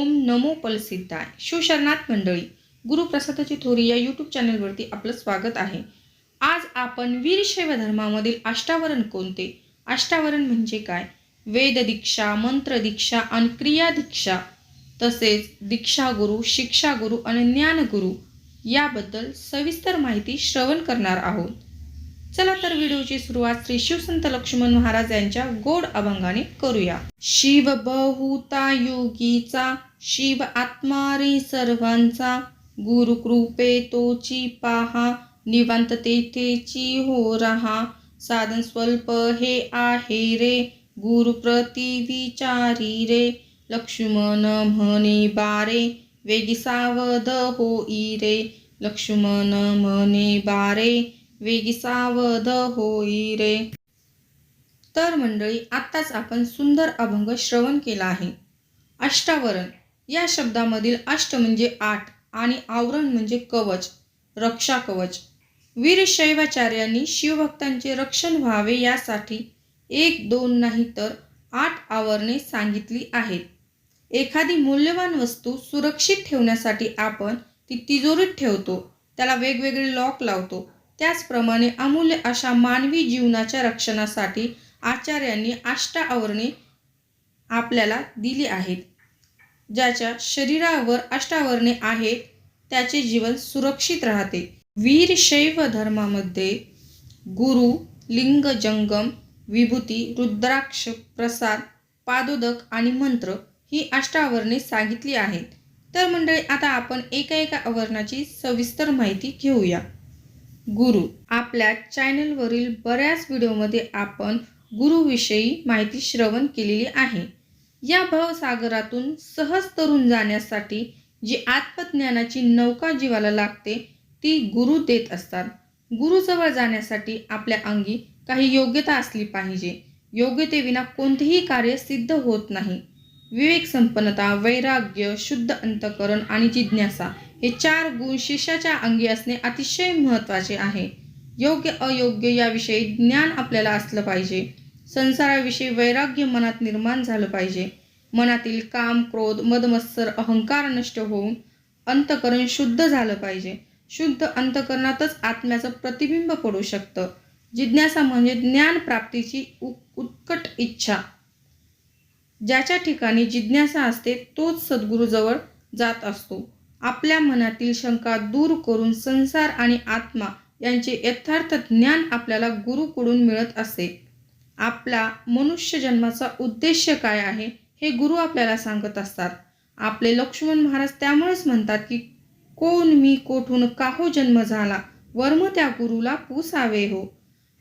ओम नमो पलसिद्धाय शिवशरणात मंडळी गुरुप्रसादाची थोरी या यूट्यूब चॅनलवरती आपलं स्वागत आहे. आज आपण वीरशैव धर्मामधील अष्टावरण कोणते? अष्टावरण म्हणजे काय? वेद दीक्षा मंत्र दीक्षा आणि क्रिया दीक्षा तसेच दीक्षा गुरु शिक्षा गुरु आणि ज्ञानगुरु याबद्दल सविस्तर माहिती श्रवण करणार आहोत. चला तर व्हिडिओची सुरुवात श्री शिवसंत लक्ष्मण महाराज यांच्या गोड अभंगाने करूया. शिव बहुता योगीचा शिव आत्मा रे सर्वांचा गुरु कृपे तोची पाहा निवांत तेथेची हो रहा साधन स्वल्प हे आहे रे गुरु प्रति विचारी रे लक्ष्मण म्हणे बारे वेगी सावध होई रे लक्ष्मण म्हणे बारे वेगी सावध होई रे. तर मंडळी आत्ताच आपण सुंदर अभंग श्रवण केला आहे. अष्टावरण. या शब्दामधील अष्ट म्हणजे आठ आणि आवरण म्हणजे कवच रक्षा कवच वीरशैवाचार्यांनी शिवभक्तांचे रक्षण व्हावे यासाठी एक दोन नाही तर आठ आवरणे सांगितली आहेत. एखादी मूल्यवान वस्तू सुरक्षित ठेवण्यासाठी आपण ती तिजोरीत ठेवतो त्याला वेगवेगळे लॉक लावतो. त्याचप्रमाणे अमूल्य अशा मानवी जीवनाच्या रक्षणासाठी आचार्यांनी अष्टा आवरणे आपल्याला दिली आहेत. ज्याच्या शरीरावर अष्टावरणे आहेत त्याचे जीवन सुरक्षित राहते. वीर शैव धर्मामध्ये गुरु लिंग जंगम विभूती रुद्राक्ष प्रसाद पादोदक आणि मंत्र ही अष्टावरणे सांगितली आहेत. तर मंडळी आता आपण एका एका आवरणाची सविस्तर माहिती घेऊया. गुरु. आपल्या चॅनलवरील बऱ्याच व्हिडिओमध्ये आपण गुरुविषयी माहिती श्रवण केलेली आहे. या भवसागरातून सहज तरुण जाण्यासाठी जी आत्मज्ञानाची नौका जीवाला लागते ती गुरु देत असतात. गुरुजवळ जाण्यासाठी आपल्या अंगी काही योग्यता असली पाहिजे. योग्यतेविना कोणतेही कार्य सिद्ध होत नाही. विवेक संपन्नता वैराग्य शुद्ध अंतकरण आणि जिज्ञासा हे चार गुण शिष्याच्या अंगी असणे अतिशय महत्त्वाचे आहे. योग्य अयोग्य याविषयी ज्ञान आपल्याला असलं पाहिजे. संसाराविषयी वैराग्य मनात निर्माण झालं पाहिजे. मनातील काम क्रोध मदमत्सर अहंकार नष्ट होऊन अंतकरण शुद्ध झालं पाहिजे. शुद्ध अंतकरणातच आत्म्याचं प्रतिबिंब पडू शकतं. जिज्ञासा म्हणजे ज्ञान प्राप्तीची उ उत्कट इच्छा. ज्याच्या ठिकाणी जिज्ञासा असते तोच सद्गुरूजवळ जात असतो. आपल्या मनातील शंका दूर करून संसार आणि आत्मा यांचे यथार्थ ज्ञान आपल्याला गुरुकडून मिळत असे. आपला मनुष्य जन्माचा उद्देश काय आहे हे गुरु आपल्याला सांगत असतात. आपले लक्ष्मण महाराज त्यामुळेच म्हणतात की कोण मी कोठून काहो जन्म झाला वर्म त्या गुरुला पुसावे हो.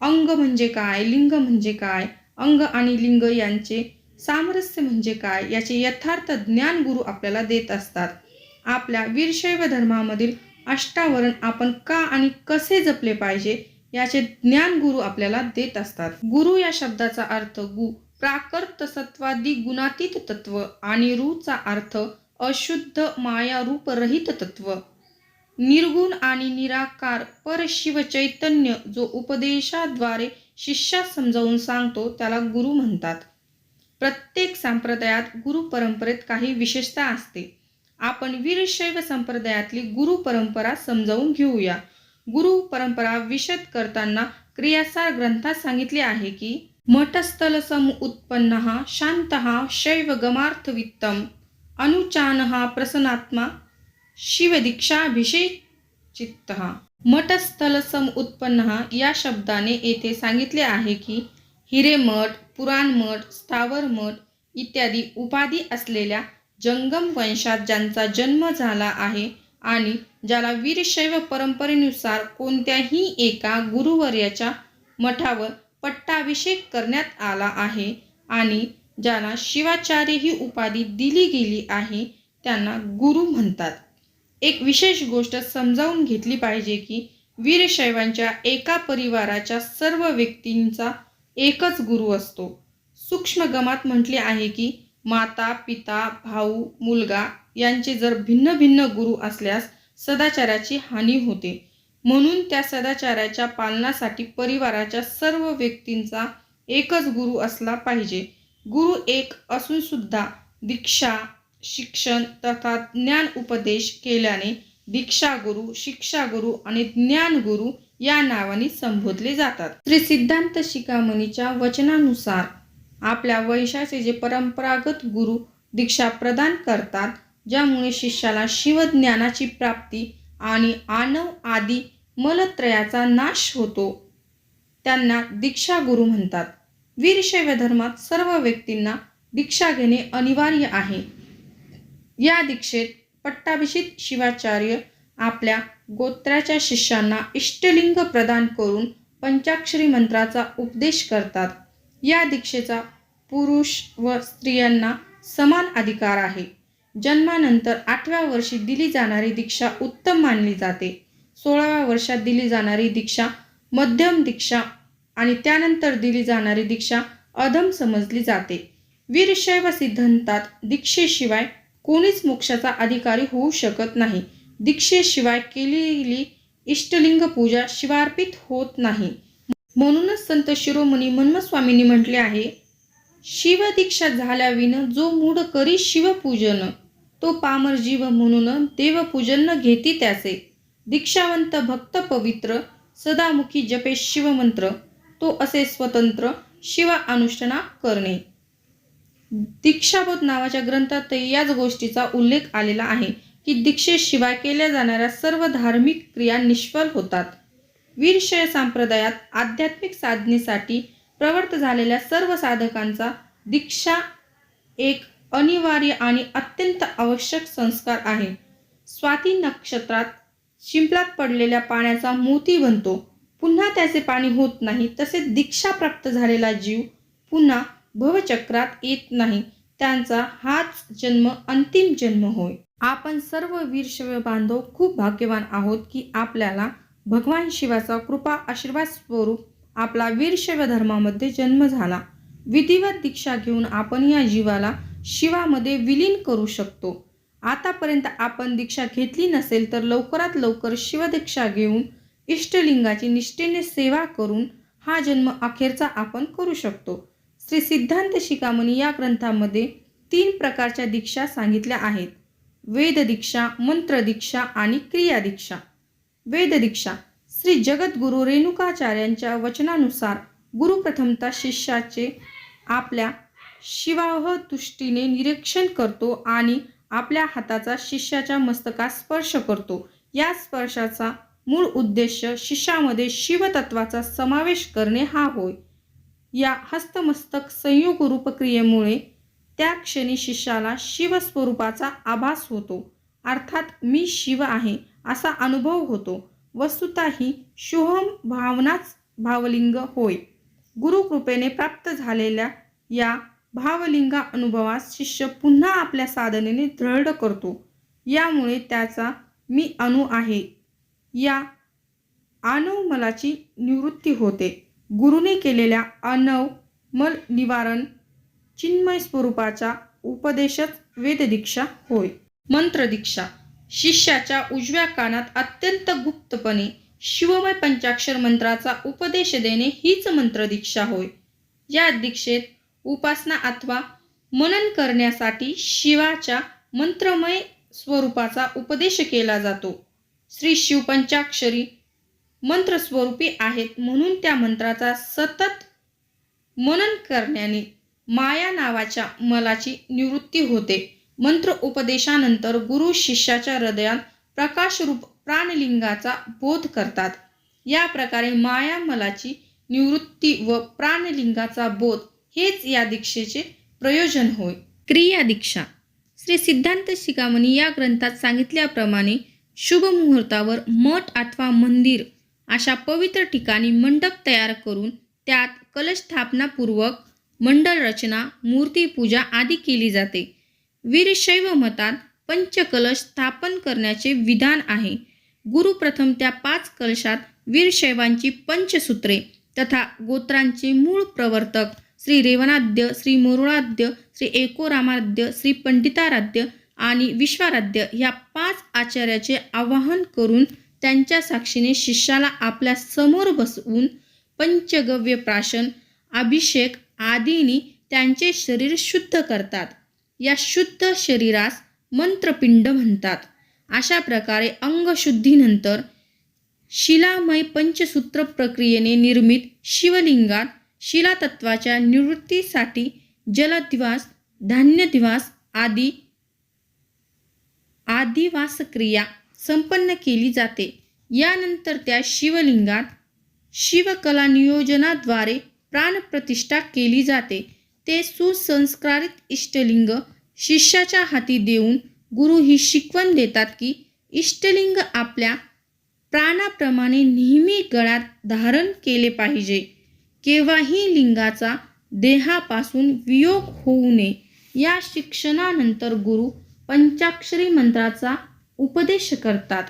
अंग म्हणजे काय लिंग म्हणजे काय अंग आणि लिंग यांचे सामरस्य म्हणजे काय? याचे यथार्थ ज्ञान गुरु आपल्याला देत असतात. आपल्या वीरशैव धर्मामधील अष्टावरण आपण का आणि कसे जपले पाहिजे? याचे ज्ञान गुरु आपल्याला देत असतात. गुरु या शब्दाचा अर्थ गु प्राकृत सत्वादी गुणातीत तत्व आणि रूचा अर्थ अशुद्ध माया रूपरहित तत्व. निर्गुण आणि निराकार परशिव चैतन्य जो उपदेशाद्वारे शिष्यास समजावून सांगतो त्याला गुरु म्हणतात. प्रत्येक संप्रदायात गुरु परंपरेत काही विशेषता असते. आपण वीरशैव संप्रदायातली गुरु परंपरा समजावून घेऊया. गुरु परंपरा विशद करताना क्रियासार ग्रंथात सांगितले आहे की मठस्थल सम उत्पन्न शांत शैव गमार्थवित्तम अनुचान प्रसन्नात्मा शिवदीक्षाभिषेक चित्त मठस्थल सम उत्पन्न या शब्दाने येथे सांगितले आहे की हिरेमठ पुराणमठ स्थावर मठ इत्यादी उपाधी असलेल्या जंगम वंशात ज्यांचा जन्म झाला आहे आणि ज्याला वीरशैव परंपरेनुसार कोणत्याही एका गुरुवर्याच्या मठावर पट्टाभिषेक करण्यात आला आहे आणि ज्याला शिवाचार्य ही उपाधी दिली गेली आहे त्यांना गुरु म्हणतात. एक विशेष गोष्ट समजावून घेतली पाहिजे की वीरशैवांच्या एका परिवाराच्या सर्व व्यक्तींचा एकच गुरु असतो. सूक्ष्मगमात म्हटले आहे की माता पिता भाऊ मुलगा यांचे जर भिन्न भिन्न गुरु असल्यास सदाचाराची हानी होते. म्हणून त्या सदाचाराच्या पालनासाठी परिवाराच्या सर्व व्यक्तींचा एकच गुरु असला पाहिजे. गुरु एक असून सुद्धा दीक्षा शिक्षण तथा ज्ञान उपदेश केल्याने दीक्षागुरु शिक्षागुरु आणि ज्ञानगुरु या नावाने संबोधले जातात. श्री सिद्धांत शिखामणीच्या वचनानुसार आपल्या वैशाचे जे परंपरागत गुरु दीक्षा प्रदान करतात ज्यामुळे शिष्याला शिवज्ञानाची प्राप्ती आणि आनव आदी मलत्रयाचा नाश होतो. त्यांना दीक्षा गुरु म्हणतात. वीरशैव धर्मात सर्व व्यक्तींना दीक्षा घेणे अनिवार्य आहे. या दीक्षेत पट्टाभिषित शिवाचार्य आपल्या गोत्राच्या शिष्यांना इष्टलिंग प्रदान करून पंचाक्षरी मंत्राचा उपदेश करतात. या दीक्षेचा पुरुष व स्त्रियांना समान अधिकार आहे. जन्मानंतर आठव्या वर्षी दिली जाणारी दीक्षा उत्तम मानली जाते. सोळाव्या वर्षात दिली जाणारी दीक्षा मध्यम दीक्षा आणि त्यानंतर दिली जाणारी दीक्षा अधम समजली जाते. वीरशैव सिद्धांतात दीक्षेशिवाय कोणीच मोक्षाचा अधिकारी होऊ शकत नाही. दीक्षेशिवाय केलेली इष्टलिंग पूजा शिवार्पित होत नाही. म्हणूनच संत शिरोमणी मन्मस्वामींनी म्हटले आहे शिवदीक्षा झाल्याविन जो मूढ करी शिवपूजन तो पामर जीव म्हणून देवपूजन घेती त्याचे. दीक्षावंत भक्त पवित्र सदामुखी जपे शिवमंत्र तो असे स्वतंत्र शिव अनुष्ठाना करणे. दीक्षाबोध नावाच्या ग्रंथात याच गोष्टीचा उल्लेख आलेला आहे. की दीक्षेशिवाय केल्या जाणाऱ्या सर्व धार्मिक क्रिया निष्फल होतात. वीरशय संप्रदायात आध्यात्मिक साधनेसाठी प्रवृत्त झालेल्या सर्व साधकांचा दीक्षा एक अनिवार्य आणि अत्यंत आवश्यक संस्कार आहे. स्वाती नक्षत्रात शिंपलात पडलेल्या पाण्याचा मोती बनतो. पुन्हा त्याचे पाणी होत नाही तसेच दीक्षा प्राप्त झालेला जीव पुन्हा भवचक्रात येत नाही. त्यांचा हाच जन्म अंतिम जन्म होय. आपण सर्व वीरशैव बांधव खूप भाग्यवान आहोत की आपल्याला भगवान शिवाचा कृपा आशीर्वाद स्वरूप आपला वीरशैव धर्मामध्ये जन्म झाला. विधिवत दीक्षा घेऊन आपण या जीवाला शिवामध्ये विलीन करू शकतो. आतापर्यंत आपण दीक्षा घेतली नसेल तर लवकरात लवकर शिवदीक्षा घेऊन इष्टलिंगाची निष्ठेने सेवा करून हा जन्म अखेरचा आपण करू शकतो. श्री सिद्धांत शिकामणी या ग्रंथामध्ये तीन प्रकारच्या दीक्षा सांगितल्या आहेत. वेददीक्षा मंत्रदीक्षा मंत्र दीक्षा आणि क्रियादीक्षा. वेददीक्षा वेद दीक्षा श्री जगद्गुरु रेणुकाचार्यांच्या वचनानुसार गुरु प्रथमता शिष्याचे आपल्या शिवाहदृष्टीने निरीक्षण करतो आणि आपल्या हाताचा शिष्याच्या मस्तकास स्पर्श करतो. या स्पर्शाचा मूळ उद्देश शिष्यामध्ये शिवतत्वाचा समावेश करणे हा होय. या हस्तमस्तक संयोग रूपक्रियेमुळे त्या क्षणी शिष्याला शिवस्वरूपाचा आभास होतो. अर्थात मी शिव आहे असा अनुभव होतो. वस्तुता ही शुभम भावनाच भावलिंग होय. गुरुकृपेने प्राप्त झालेल्या या भावलिंगा अनुभवास शिष्य पुन्हा आपल्या साधनेने दृढ करतो. यामुळे त्याचा मी अणु आहे. या अनवमलाची निवृत्ती होते. गुरुने केलेल्या अनवमल निवारण चिन्मय स्वरूपाचा उपदेशच वेददीक्षा होय. मंत्रदीक्षा. शिष्याच्या उजव्या कानात अत्यंत गुप्तपणे शिवमय पंचाक्षर मंत्राचा उपदेश देणे हीच मंत्रदीक्षा होय. या दीक्षेत उपासना अथवा मनन करण्यासाठी शिवाच्या मंत्रमय स्वरूपाचा उपदेश केला जातो. श्री शिव पंचाक्षरी मंत्रस्वरूपी आहेत म्हणून त्या मंत्राचा सतत मनन करण्याने माया नावाच्या मलाची निवृत्ती होते. मंत्र उपदेशानंतर गुरु शिष्याच्या हृदयात प्रकाशरूप प्राणलिंगाचा बोध करतात. या प्रकारे माया मलाची निवृत्ती व प्राणलिंगाचा बोध हेच या दीक्षेचे प्रयोजन होय. क्रिया दीक्षा. श्री सिद्धांत शिकामणी या ग्रंथात सांगितल्याप्रमाणे शुभ मुहूर्तावर मठ अथवा मंदिर अशा पवित्र ठिकाणी मंडप तयार करून त्यात कलश स्थापनापूर्वक मंडल रचना मूर्तीपूजा आदी केली जाते. वीरशैव मतात पंचकलश स्थापन करण्याचे विधान आहे. गुरु प्रथम त्या पाच कलशात वीरशैवांची पंचसूत्रे तथा गोत्रांचे मूळ प्रवर्तक श्री रेवणाद्य श्री मोरुळाद्य श्री एकोरामाद्य श्री पंडिताराध्य आणि विश्वाराध्य ह्या पाच आचार्याचे आवाहन करून त्यांच्या साक्षीने शिष्याला आपल्यासमोर बसवून पंचगव्य प्राशन अभिषेक आदींनी त्यांचे शरीर शुद्ध करतात. या शुद्ध शरीरास मंत्रपिंड म्हणतात. अशा प्रकारे अंगशुद्धीनंतर शिलामय पंचसूत्र प्रक्रियेने निर्मित शिवलिंगात शिलातत्वाच्या निवृत्तीसाठी जलदिवास धान्यदिवास आदी आदिवासक्रिया संपन्न केली जाते. यानंतर त्या शिवलिंगात शिवकला नियोजनाद्वारे प्राणप्रतिष्ठा केली जाते. ते सुसंस्कारित इष्टलिंग शिष्याच्या हाती देऊन गुरु ही शिकवण देतात की इष्टलिंग आपल्या प्राणाप्रमाणे नेहमी गळ्यात धारण केले पाहिजे. केव्हाही लिंगाचा देहापासून वियोग होऊ नये या शिक्षणानंतर गुरु पंचाक्षरी मंत्राचा उपदेश करतात.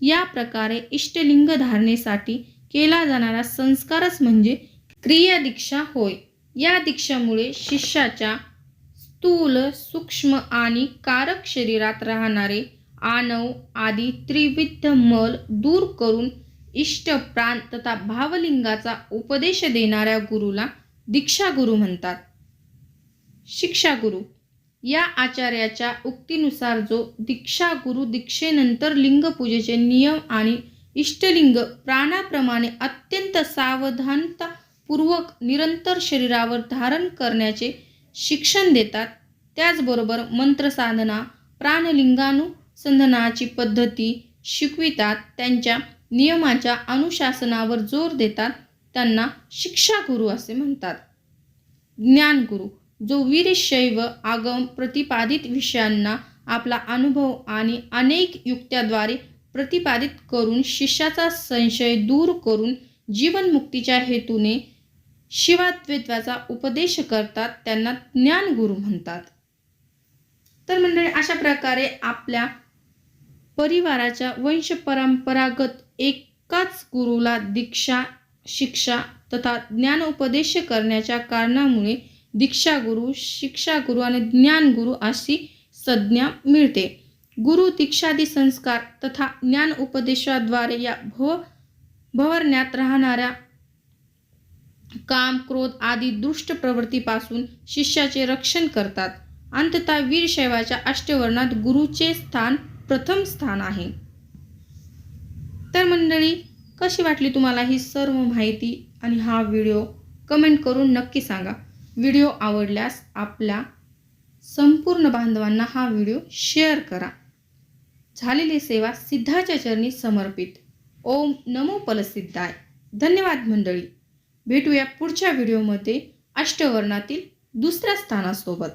या प्रकारे इष्टलिंग धारणेसाठी केला जाणारा संस्कारच म्हणजे क्रिया दीक्षा होय. या दीक्षामुळे शिष्याच्या स्थूल सूक्ष्म आणि कारक शरीरात राहणारे आणव आदी त्रिविध मल दूर करून इष्ट प्राण तथा भावलिंगाचा उपदेश देणाऱ्या गुरुला दीक्षागुरु म्हणतात. शिक्षागुरु. या आचार्याच्या उक्तीनुसार जो दीक्षागुरु दीक्षेनंतर लिंगपूजेचे नियम आणि इष्टलिंग प्राणाप्रमाणे अत्यंत सावधानता पूर्वक निरंतर शरीरावर धारण करण्याचे शिक्षण देतात. त्याचबरोबर मंत्रसाधना प्राणलिंगानुसंधनाची पद्धती शिकवितात. त्यांच्या नियमाच्या अनुशासनावर जोर देतात. त्यांना शिक्षागुरु असे म्हणतात. ज्ञानगुरु जो वीरशैव आगम प्रतिपादित विषयांना आपला अनुभव आणि अनेक युक्त्याद्वारे प्रतिपादित करून शिष्याचा संशय दूर करून जीवनमुक्तीच्या हेतूने शिवाद्वैत्वाचा उपदेश करतात त्यांना ज्ञानगुरु म्हणतात. तर मंडळी अशा प्रकारे आपल्या परिवाराच्या वंश परंपरागत एकाच गुरुला दीक्षा शिक्षा तथा ज्ञान उपदेश करण्याच्या कारणामुळे दीक्षागुरु शिक्षागुरु आणि ज्ञानगुरु अशी संज्ञा मिळते. गुरु दीक्षादी संस्कार तथा ज्ञान उपदेशाद्वारे या भव भवरण्यात राहणाऱ्या काम क्रोध आदी दुष्ट प्रवृत्तीपासून शिष्याचे रक्षण करतात. अंततः वीरशैवाच्या अष्टवर्णात गुरुचे स्थान प्रथम स्थान आहे. तर मंडळी कशी वाटली तुम्हाला ही सर्व माहिती आणि हा व्हिडिओ? कमेंट करून नक्की सांगा. व्हिडिओ आवडल्यास आपल्या संपूर्ण बांधवांना हा व्हिडिओ शेअर करा. झालेली सेवा सिद्धाच्या चरणी समर्पित. ओम नमो पलसिद्धाय धन्यवाद मंडळी. भेटूया पुढच्या व्हिडिओमध्ये अष्टवर्णातील दुसऱ्या स्थानासोबत.